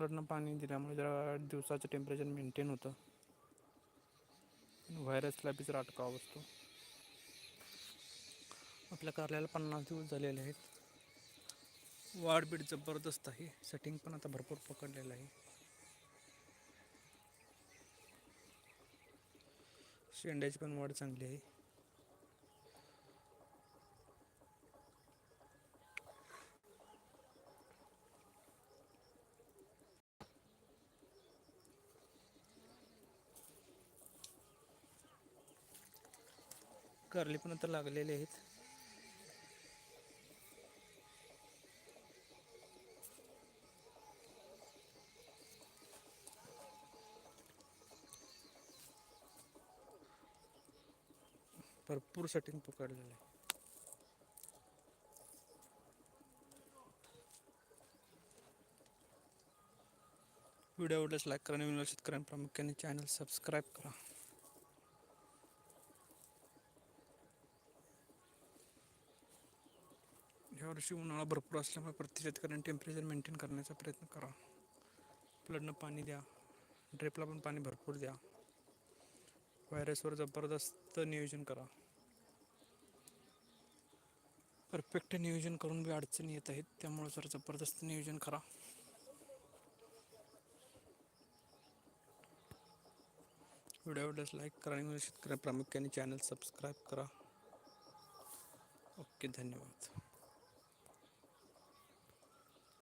फ्लडनं पाणी दिल्यामुळे जरा दिवसाचं टेम्परेचर मेंटेन होतं. व्हायरसला बी जरा अटकाव असतो आपल्या कारल्याला पन्नास दिवस झालेले आहेत. वाढबीड जबरदस्त आहे. सेटिंग पण आता भरपूर पकडलेलं आहे. शेंड्याची पण वाढ चांगली आहे. कारली पण आता लागलेले आहेत. भरपूर सेटिंग पकडलेलं आहे. व्हिडिओ आवडल्यास लाईक करा नवीन शेतकऱ्यांना प्रामुख्याने चॅनल सबस्क्राईब करा. ह्यावर्षी उन्हाळा भरपूर असल्यामुळे प्रत्येक शेतकऱ्यांनी टेम्परेचर मेंटेन करण्याचा प्रयत्न करा. प्लडनं पाणी द्या. ड्रेपला पण पाणी भरपूर द्या. व्हायरसवर जबरदस्त नियोजन करा. परफेक्ट नियोजन करून बी अडचणी येत आहेत. त्यामुळे जर जबरदस्त नियोजन करा. व्हिडिओ आवडल्यास लाईक करा आणि शेतकऱ्या प्रामुख्याने चॅनल सबस्क्राईब करा. ओके धन्यवाद.